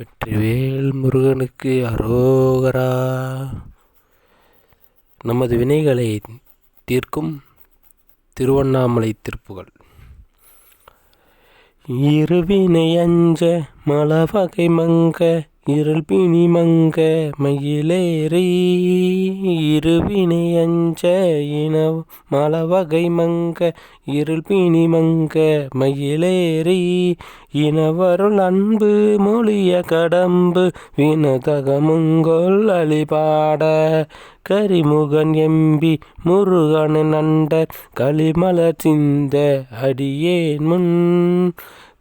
வெற்றிவேல் முருகனுக்கு அரோகரா. நமது வினைகளை தீர்க்கும் திருவண்ணாமலை திருப்புகள். இருவினை அஞ்ச மலவகை மங்க இருள் பிணி மங்க மயிலேறி இருவினை அஞ்ச இன மலவகை மங்க இருள் பிணி மங்க மயிலேறி இனவருள் அன்பு மொழிய கடம்பு வினதகமுங்கொல் அழிபாட கரிமுகன் எம்பி முருகன் நண்டர் களிமல சிந்த அடியேன் முன்.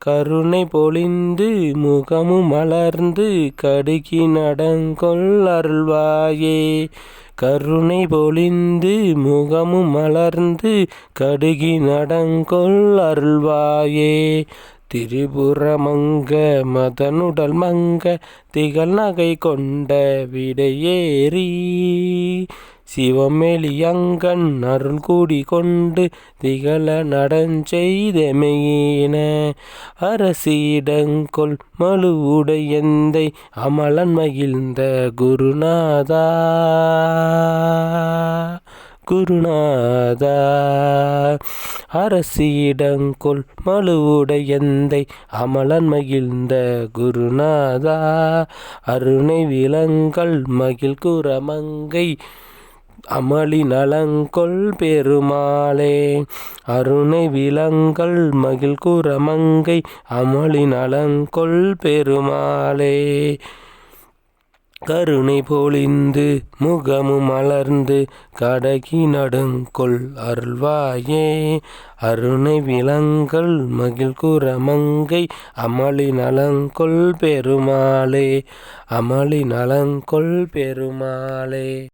கருணை பொழிந்து முகமும் மலர்ந்து கடுகி நடங்கொள் அருள்வாயே. கருணை பொழிந்து முகமும் மலர்ந்து கடுகி நடங்கொள் அருள்வாயே. திரிபுரமங்க மதனுடல் மங்க திகழ் நகை கொண்ட விடையேறி. சிவமெளியங்கண் அருள் கூடி கொண்டு திகழ நடஞ்செய்தமையின அரசியிடங்கொள் மழுவுடையந்தை அமலன் மகிழ்ந்த குருநாதா. குருநாதா. அரசியிடங்கொள் மழுவுடையந்தை அமலன் மகிழ்ந்த குருநாதா. அருணை விலங்கல் மகிழ் குரமங்கை அமளி நலங்கொள் பெருமாளே. அருணை விலங்கல் மகிழ் குரமங்கை அமளி நலங்கொள் பெருமாளே. கருணை பொழிந்து முகமும் மலர்ந்து கடகி நடுங்கொள் அருள்வாயே. அருணை விலங்கல் மகிழ் குரமங்கை அமளி நலங்கொள் பெருமாளே. அமளி நலங்கொள் பெருமாளே.